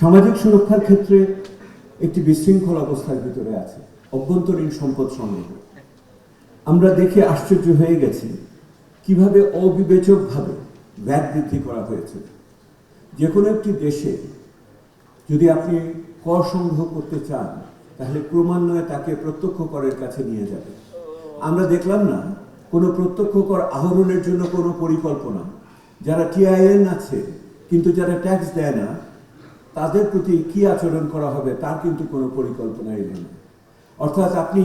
সামাজিক সুরক্ষার ক্ষেত্রে একটি বিশৃঙ্খল অবস্থার ভিতরে আছে, অভ্যন্তরীণ সম্পদ সংগ্রহ আমরা দেখে আশ্চর্য হয়ে গেছি কীভাবে অবিবেচকভাবে ভ্যাট বৃদ্ধি করা হয়েছে। যে কোনো একটি দেশে যদি আপনি কর সংগ্রহ করতে চান, তাহলে ক্রমান্বয়ে তাকে প্রত্যক্ষ করের কাছে নিয়ে যাবে। আমরা দেখলাম না, কোনো প্রত্যক্ষ কর আহরণের জন্য কোনো পরিকল্পনা। যারা টিআইএন আছে, কিন্তু যারা ট্যাক্স দেয় না তাদের প্রতি কি আচরণ করা হবে তার কিন্তু কোনো পরিকল্পনা এলো না। অর্থাৎ আপনি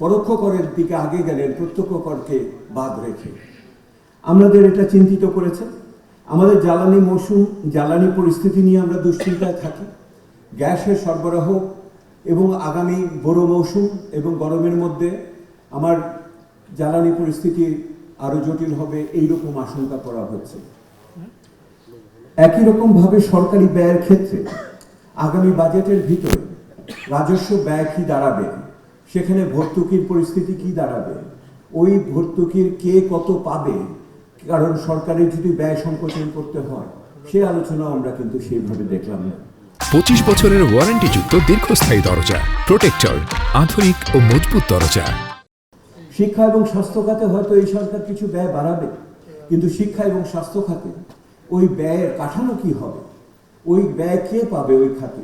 পরোক্ষ করের দিকে আগে গেলেন, প্রত্যক্ষ করকে বাদ রেখে। আমাদের এটা চিন্তিত করেছে। আমাদের জ্বালানি মৌসুম, জ্বালানি পরিস্থিতি নিয়ে আমরা দুশ্চিন্তায় থাকি। গ্যাসের সরবরাহ এবং আগামী বড় মৌসুম এবং গরমের মধ্যে আমার জ্বালানি পরিস্থিতি আরও জটিল হবে এই রকম আশঙ্কা করা হচ্ছে। একই রকম ভাবে সরকারি ব্যয়ের ক্ষেত্রে আগামী বাজেটের ভিতরে রাজস্ব ব্যয় কি দাঁড়াবে? সেখানে ভর্তুকির পরিস্থিতি কি দাঁড়াবে? ওই ভর্তুকির কে কত পাবে? কারণ সরকারের যদি ব্যয় সংকোচন করতে হয় সে আলোচনাও আমরা কিন্তু সেইভাবে দেখলাম না। পঁচিশ বছরের ওয়ারেন্টিযুক্ত দীর্ঘস্থায়ী দরজা প্রোটেক্টর আধুনিক ও মজবুত দরজা। শিক্ষা এবং স্বাস্থ্য খাতে হয়তো এই সরকার কিছু ব্যয় বাড়াবে কিন্তু শিক্ষা এবং স্বাস্থ্য খাতে ওই ব্যয়ের কাঠামো কি হবে? ওই ব্যয় কে পাবে ওই খাতে?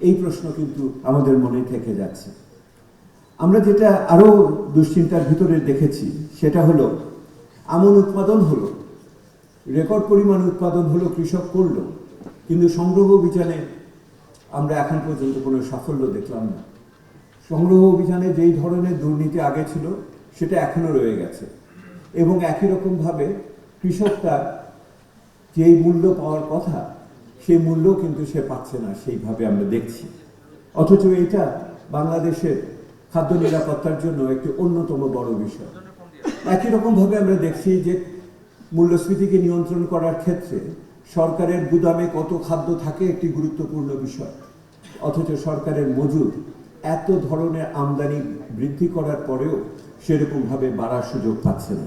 এই প্রশ্ন কিন্তু আমাদের মনে থেকে যাচ্ছে। আমরা যেটা আরও দুশ্চিন্তার ভিতরে দেখেছি, সেটা হলো, আমন উৎপাদন হলো, রেকর্ড পরিমাণ উৎপাদন হলো, কৃষক করল, কিন্তু সংগ্রহ অভিযানে আমরা এখন পর্যন্ত কোনো সাফল্য দেখলাম না। সংগ্রহ অভিযানে যেই ধরনের দুর্নীতি আগে ছিল, সেটা এখনও রয়ে গেছে। এবং একই রকমভাবে কৃষকটা যেই মূল্য পাওয়ার কথা, সেই মূল্য কিন্তু সে পাচ্ছে না সেইভাবে আমরা দেখছি। অথচ এটা বাংলাদেশের খাদ্য নিরাপত্তার জন্য একটি অন্যতম বড় বিষয়। একই রকমভাবে আমরা দেখছি যে মূল্যস্ফীতিকে নিয়ন্ত্রণ করার ক্ষেত্রে সরকারের গুদামে কত খাদ্য থাকে একটি গুরুত্বপূর্ণ বিষয়। অথচ সরকারের মজুদ এত ধরনের আমদানি বৃদ্ধি করার পরেও সেরকমভাবে বাড়ার সুযোগ পাচ্ছে না।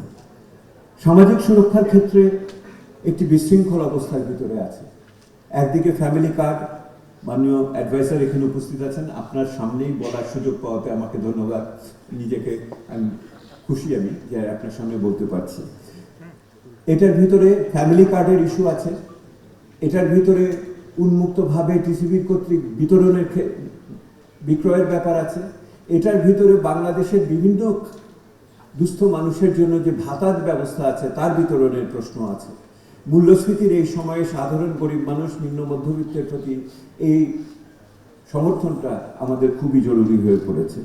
সামাজিক সুরক্ষার ক্ষেত্রে একটি বিশৃঙ্খল অবস্থার ভিতরে আছে। একদিকে ফ্যামিলি কার্ড মাননীয় অ্যাডভাইসার এখানে উপস্থিত আছেন। আপনার সামনেই বলার সুযোগ পাওয়াতে আমাকে ধন্যবাদ। নিজেকে আমি খুশি আমি যে আপনার সামনে বলতে পারছি। এটার ভিতরে ফ্যামিলি কার্ডের ইস্যু আছে। এটার ভিতরে উন্মুক্তভাবে টিসিবির কর্তৃক বিতরণের বিক্রয়ের ব্যাপার আছে। এটার ভিতরে বাংলাদেশের বিভিন্ন দুস্থ মানুষের জন্য যে ভাতার ব্যবস্থা আছে, তার বিতরণের প্রশ্ন আছে। মূল্যস্ফীতির এই সময়ে সাধারণ গরিব মানুষ নিম্ন মধ্যবিত্তের প্রতি এই সমর্থনটা আমাদের খুবই জরুরি হয়ে পড়েছে।